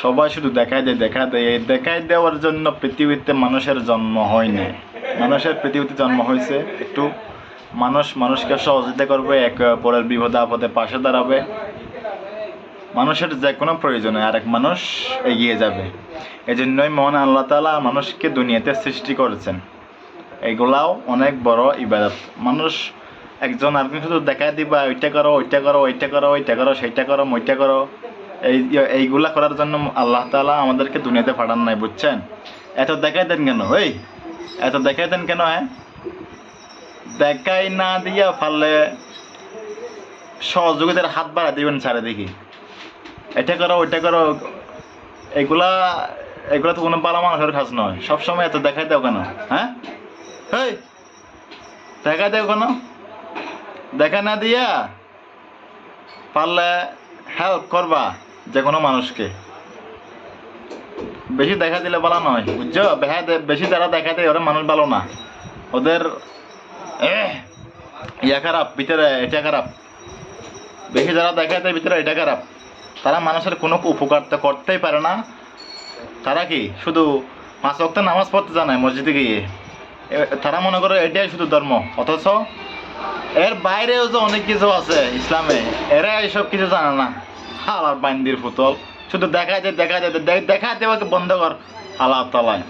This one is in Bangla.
সবাই শুধু দেখায় দেয় দেখা দেয়। এই দেখায় দেওয়ার জন্য পৃথিবীতে মানুষের জন্ম হয় না মানুষের পৃথিবীতে জন্ম হয়েছে। একটু মানুষ মানুষকে সহযোগিতা করবে, এক পরের বিপদে আপদে পাশে দাঁড়াবে। মানুষের যে কোনো প্রয়োজনে আরেক মানুষ এগিয়ে যাবে। এই জন্যই মহান আল্লাহ তালা মানুষকে দুনিয়াতে সৃষ্টি করেছেন। এগুলাও অনেক বড় ইবাদত। মানুষ একজন আরেকজন শুধু দেখা দিবা, ওইটা করো ওইটা করো ওইটা করো ওইটা করো, সেইটা করো ওইটা করো। এই, এইগুলা করার জন্য আল্লাহ তালা আমাদেরকে দুনিয়াতে পাঠান নাই, বুঝছেন? এত দেখাই দেন কেন? ওই এত দেখাই দেন কেন হ্যাঁ? দেখাই না দিয়া পারলে সহযোগিতার হাত বাড়া দিবেন চারিদিকে। এটা করো, ওইটা করো। এগুলা এগুলা তো কোনো পালা মানুষের কাজ নয়। সবসময় এত দেখাই দাও কেন হ্যাঁ? হেই দেখা দেও কেন? দেখা না দিয়া পারলে হেল্প করবা যে কোনো মানুষকে। বেশি দেখা দিলে ভালো নয়, বুঝছ? বেশি যারা দেখা দেয়, ওরা মানুষ ভালো না। ওদের ইয়া খারাপ, ভিতরে এটা খারাপ। বেশি যারা দেখা দেয়, ভিতরে এটা খারাপ। তারা মানুষের কোনো উপকার তো করতেই পারে না। তারা কি? শুধু পাঁচ ওয়াক্ত নামাজ পড়তে জানায় মসজিদে গিয়ে। তারা মনে করে এটাই শুধু ধর্ম। অথচ এর বাইরেও যে অনেক কিছু আছে ইসলামে, এরা এইসব কিছু জানে না। হালার বান্দির ফুতল শুধু দেখা যায় দেখা যায় দেখা দেওয়াকে বন্ধ কর। আল্লাহ তালায়